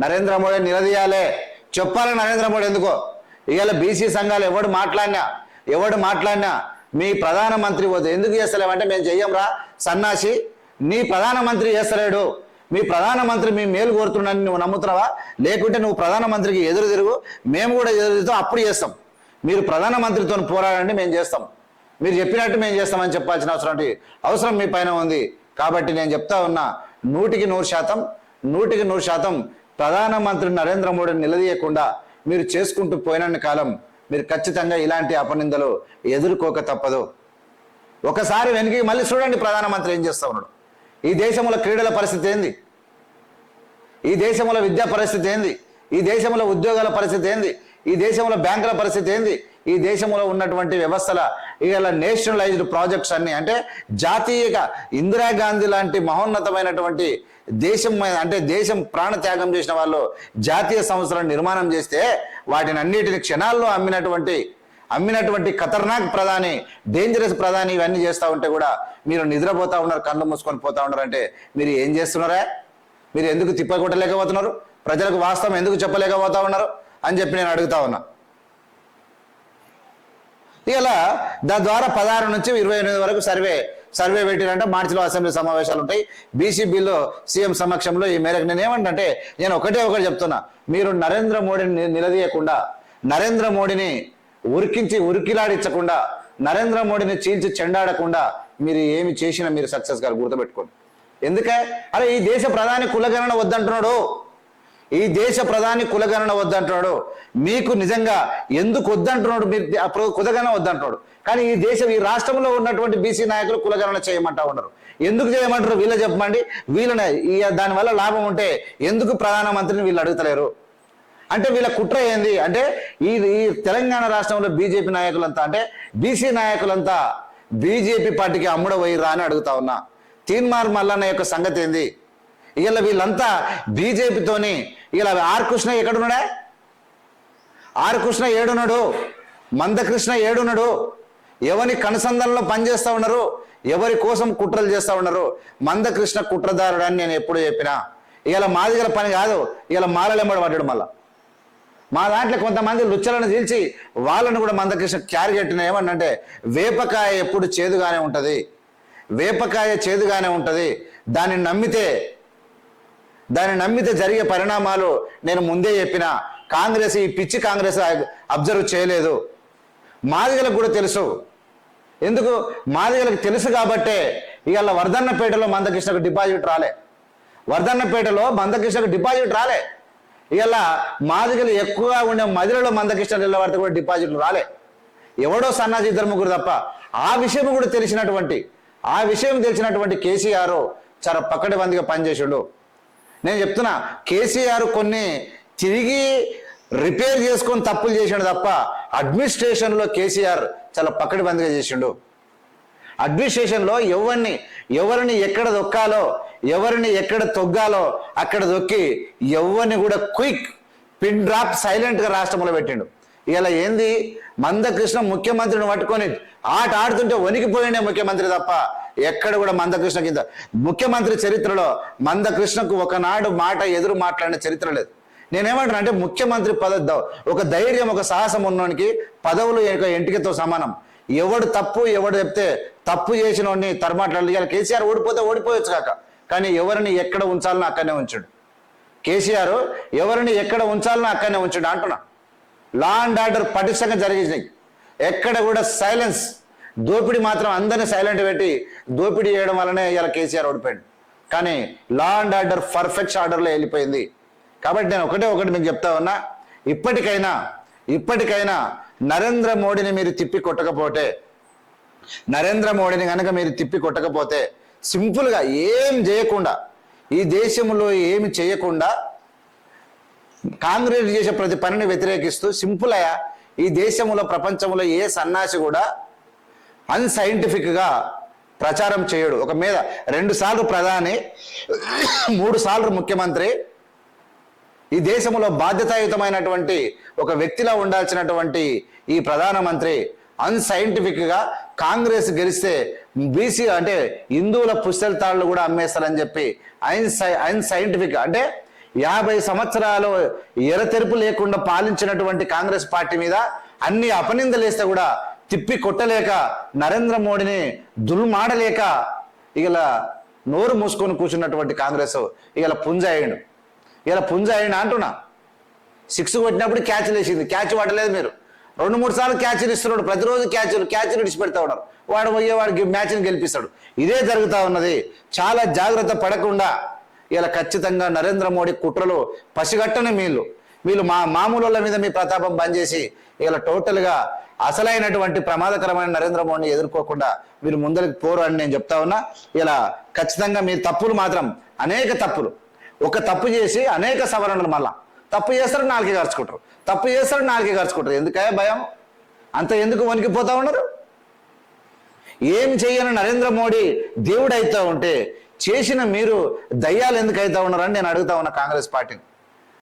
నరేంద్ర మోడీ నిలదీయాలే. చెప్పాలి నరేంద్ర మోడీ ఎందుకో? ఇవాళ బీసీ సంఘాలు ఎవడు మాట్లాడినా ఎవడు మాట్లాడినా మీ ప్రధానమంత్రి వద్దు ఎందుకు చేస్తలేమంటే మేము చెయ్యంరా. సన్నాసి నీ ప్రధానమంత్రి చేస్తలేడు. మీ ప్రధానమంత్రి మీ మేలు కోరుతున్నాడని నువ్వు నమ్ముతున్నావా? లేకుంటే నువ్వు ప్రధానమంత్రికి ఎదురు తిరుగు. మేము కూడా ఎదురు తిరుగుతాం అప్పుడు చేస్తాం. మీరు ప్రధానమంత్రితో పోరాడండి మేము చేస్తాం. మీరు చెప్పినట్టు మేము చేస్తామని చెప్పాల్సిన అవసరం అవసరం మీ పైన ఉంది. కాబట్టి నేను చెప్తా ఉన్నా నూటికి నూరు శాతం నూటికి నూరు శాతం ప్రధానమంత్రి నరేంద్ర మోడీని నిలదీయకుండా మీరు చేసుకుంటూ పోయిన కాలం మీరు ఖచ్చితంగా ఇలాంటి అపనిందలు ఎదుర్కోక తప్పదు. ఒకసారి వెనక్కి మళ్ళీ చూడండి ప్రధానమంత్రి ఏం చేస్తా ఉన్నాడు. ఈ దేశంలో క్రీడల పరిస్థితి ఏంది? ఈ దేశంలో విద్యా పరిస్థితి ఏంది? ఈ దేశంలో ఉద్యోగాల పరిస్థితి ఏంది? ఈ దేశంలో బ్యాంకుల పరిస్థితి ఏంది? ఈ దేశంలో ఉన్నటువంటి వ్యవస్థల ఇలా నేషనలైజ్డ్ ప్రాజెక్ట్స్ అన్ని అంటే జాతీయగా ఇందిరాగాంధీ లాంటి మహోన్నతమైనటువంటి దేశం మీద అంటే దేశం ప్రాణత్యాగం చేసిన వాళ్ళు జాతీయ సంస్థలను నిర్మాణం చేస్తే వాటిని అన్నిటిని క్షణాల్లో అమ్మినటువంటి అమ్మినటువంటి ఖతర్నాక్ ప్రధాని డేంజరస్ ప్రధాని ఇవన్నీ చేస్తూ ఉంటే కూడా మీరు నిద్రపోతా ఉన్నారు కళ్ళు మూసుకొని పోతా ఉన్నారు అంటే మీరు ఏం చేస్తున్నారా? మీరు ఎందుకు తిప్పకొట్టలేకపోతున్నారు? ప్రజలకు వాస్తవం ఎందుకు చెప్పలేకపోతా ఉన్నారు? అని చెప్పి నేను అడుగుతా ఉన్నా. ఇలా దాని ద్వారా పదహారు నుంచి ఇరవై ఎనిమిది వరకు సర్వే సర్వే పెట్టినంటే మార్చిలో అసెంబ్లీ సమావేశాలు ఉంటాయి బీసీ బిల్లు సీఎం సమక్షంలో ఈ మేరకు నేను ఏమంటే నేను ఒకటే ఒకటి చెప్తున్నా. మీరు నరేంద్ర మోడీని నిలదీయకుండా నరేంద్ర మోడీని ఉరికించి ఉరికిలాడించకుండా నరేంద్ర మోడీని చీల్చి చెండాడకుండా మీరు ఏమి చేసినా మీరు సక్సెస్ గారు గుర్తుపెట్టుకోండి. ఎందుకే? అరే ఈ దేశ ప్రధాని కులగణన వద్దంటున్నాడు. ఈ దేశ ప్రధాని కులగణన వద్దంటున్నాడు. మీకు నిజంగా ఎందుకు వద్దంటున్నాడు? మీరు కులగణన వద్దంటున్నాడు. కానీ ఈ దేశం ఈ రాష్ట్రంలో ఉన్నటువంటి బీసీ నాయకులు కులగణన చేయమంటా ఉన్నారు. ఎందుకు చేయమంటారు? వీళ్ళ చెప్పమండి. వీళ్ళని దానివల్ల లాభం ఉంటే ఎందుకు ప్రధానమంత్రిని వీళ్ళు అడుగుతలేరు? అంటే వీళ్ళ కుట్ర ఏంది? అంటే ఈ ఈ తెలంగాణ రాష్ట్రంలో బీజేపీ నాయకులంతా అంటే బీసీ నాయకులంతా బీజేపీ పార్టీకి అమ్ముడ రా అని అడుగుతా ఉన్నా. తీన్మార్ మల్లన్న యొక్క సంగతి ఏంది? ఇలా వీళ్ళంతా బీజేపీతోని ఇలా ఆర్ కృష్ణ ఎక్కడున్నాడా? ఆర్ కృష్ణ ఏడున్నాడు? మందకృష్ణ ఏడున్నాడు? ఎవరి కనుసంధానంలో పనిచేస్తూ ఉన్నారు? ఎవరి కోసం కుట్రలు చేస్తా ఉన్నారు? మందకృష్ణ కుట్రదారుడు అని నేను ఎప్పుడు చెప్పినా. ఇలా మాదిగల పని కాదు. ఇలా మాలలెంబడి పడ్డాడు మళ్ళా. మా దాంట్లో కొంతమంది లుచ్చలను తీల్చి వాళ్ళను కూడా మందకృష్ణ క్యారీ కట్టిన వేపకాయ ఎప్పుడు చేదుగానే ఉంటుంది. వేపకాయ చేదుగానే ఉంటుంది. దాన్ని నమ్మితే దాన్ని నమ్మితే జరిగే పరిణామాలు నేను ముందే చెప్పిన. కాంగ్రెస్ ఈ పిచ్చి కాంగ్రెస్ అబ్జర్వ్ చేయలేదు. మాదిగలకు కూడా తెలుసు. ఎందుకు? మాదిగలకు తెలుసు కాబట్టే ఇవాళ వర్ధన్నపేటలో మందకృష్ణకు డిపాజిట్ రాలే. వర్ధన్నపేటలో మందకృష్ణకు డిపాజిట్ రాలే. ఇవాళ మాదిగలు ఎక్కువగా ఉండే మదిలలో మందకృష్ణ నిలబడితే కూడా డిపాజిట్లు రాలే. ఎవడో సన్నాజి ఇద్దరు ముగ్గురు తప్ప ఆ విషయం కూడా తెలిసినటువంటి ఆ విషయం తెలిసినటువంటి కేసీఆర్ చాలా పక్కటి మందిగా పనిచేసిండు. నేను చెప్తున్నా కేసీఆర్ కొన్ని తిరిగి రిపేర్ చేసుకొని తప్పులు చేసిండు తప్ప అడ్మినిస్ట్రేషన్లో కేసీఆర్ చాలా పక్కటి బందిగా చేసిండు. అడ్మినిస్ట్రేషన్లో ఎవరిని ఎవరిని ఎక్కడ దొక్కాలో ఎవరిని ఎక్కడ తొగ్గాలో అక్కడ దొక్కి ఎవరిని కూడా క్విక్ పిన్ డ్రాప్ సైలెంట్గా రాష్ట్రంలో పెట్టిండు. ఇలా ఏంది? మందకృష్ణ ముఖ్యమంత్రిని పట్టుకొని ఆట ఆడుతుంటే వణికిపోయిండే ముఖ్యమంత్రి తప్ప ఎక్కడ కూడా మందకృష్ణ కింద. ముఖ్యమంత్రి చరిత్రలో మందకృష్ణకు ఒకనాడు మాట ఎదురు మాట్లాడిన చరిత్ర లేదు. నేనేమంటాను అంటే ముఖ్యమంత్రి పద ఒక ధైర్యం ఒక సాహసం ఉన్నోనికి పదవులు ఒక ఎంటికతో సమానం. ఎవడు తప్పు ఎవడు చెప్తే తప్పు చేసిన వాడిని తరమాట్లాడాలి కేసీఆర్ ఓడిపోతే ఓడిపోవచ్చు కాక. కానీ ఎవరిని ఎక్కడ ఉంచాలని అక్కడనే ఉంచాడు. కేసీఆర్ ఎవరిని ఎక్కడ ఉంచాలని అక్కడనే ఉంచాడు అంటున్నా. లా అండ్ ఆర్డర్ పటిష్టంగా జరిగినాయి ఎక్కడ కూడా సైలెన్స్ దోపిడీ మాత్రం అందరినీ సైలెంట్ పెట్టి దోపిడీ చేయడం వల్లనే ఇలా కేసీఆర్ ఓడిపోయాడు. కానీ లా అండ్ ఆర్డర్ పర్ఫెక్ట్ ఆర్డర్లో వెళ్ళిపోయింది. కాబట్టి నేను ఒకటే ఒకటి మీకు చెప్తా ఉన్నా ఇప్పటికైనా ఇప్పటికైనా నరేంద్ర మోడీని మీరు తిప్పి కొట్టకపోతే నరేంద్ర మోడీని కనుక మీరు తిప్పి కొట్టకపోతే సింపుల్గా ఏం చేయకుండా ఈ దేశంలో ఏమి చేయకుండా కాంగ్రెస్ చేసే ప్రతి పనిని వ్యతిరేకిస్తూ సింపుల్ అయ్యా ఈ దేశంలో ప్రపంచంలో ఏ సన్నాసి కూడా అన్సైంటిఫిక్గా ప్రచారం చేయడు. ఒక మీద రెండు సార్లు ప్రధాని మూడు సార్లు ముఖ్యమంత్రి. ఈ దేశంలో బాధ్యతాయుతమైనటువంటి ఒక వ్యక్తిలా ఉండాల్సినటువంటి ఈ ప్రధానమంత్రి అన్సైంటిఫిక్గా కాంగ్రెస్ గెలిస్తే బీసీ అంటే హిందువుల పుస్తల తాళ్ళు కూడా అమ్మేస్తారని చెప్పి అన్సై అన్సైంటిఫిక్ అంటే యాభై సంవత్సరాలు ఎరతెరుపు లేకుండా పాలించినటువంటి కాంగ్రెస్ పార్టీ మీద అన్ని అపనిందలేస్తే కూడా తిప్పి కొట్టలేక నరేంద్ర మోడీని దుల్మాడలేక ఇలా నోరు మూసుకొని కూర్చున్నటువంటి కాంగ్రెస్ ఇలా పుంజాయిండు. ఇలా పుంజాయిండు అంటున్నా. సిక్స్ కొట్టినప్పుడు క్యాచ్లు వేసింది క్యాచ్ పట్టలేదు మీరు. రెండు మూడు సార్లు క్యాచ్లు ఇస్తున్నాడు. ప్రతిరోజు క్యాచ్లు క్యాచ్లు విడిచిపెడతా ఉన్నారు వాడు పోయే వాడికి మ్యాచ్ని గెలిపిస్తాడు. ఇదే జరుగుతూ ఉన్నది. చాలా జాగ్రత్త పడకుండా ఇలా ఖచ్చితంగా నరేంద్ర మోడీ కుట్రలు పసిగట్టని మీళ్ళు వీళ్ళు మా మామూలు వాళ్ళ మీద మీ ప్రతాపం బంద్ చేసి ఇలా టోటల్గా అసలైనటువంటి ప్రమాదకరమైన నరేంద్ర మోడీని ఎదుర్కోకుండా మీరు ముందరికి పోరు అని నేను చెప్తా ఉన్నా ఇలా ఖచ్చితంగా మీ తప్పులు మాత్రం అనేక తప్పులు. ఒక తప్పు చేసి అనేక సవరణలు మళ్ళా. తప్పు చేస్తారు నాలుగే ఖర్చుకుంటారు తప్పు చేస్తారు నాలుగే ఖర్చుకుంటారు ఎందుకే భయం? అంత ఎందుకు వణికిపోతా ఉన్నారు? ఏం చేయని నరేంద్ర మోడీ దేవుడు అవుతా ఉంటే చేసిన మీరు దయ్యాలు ఎందుకు అవుతా ఉన్నారని నేను అడుగుతా ఉన్నా కాంగ్రెస్ పార్టీని.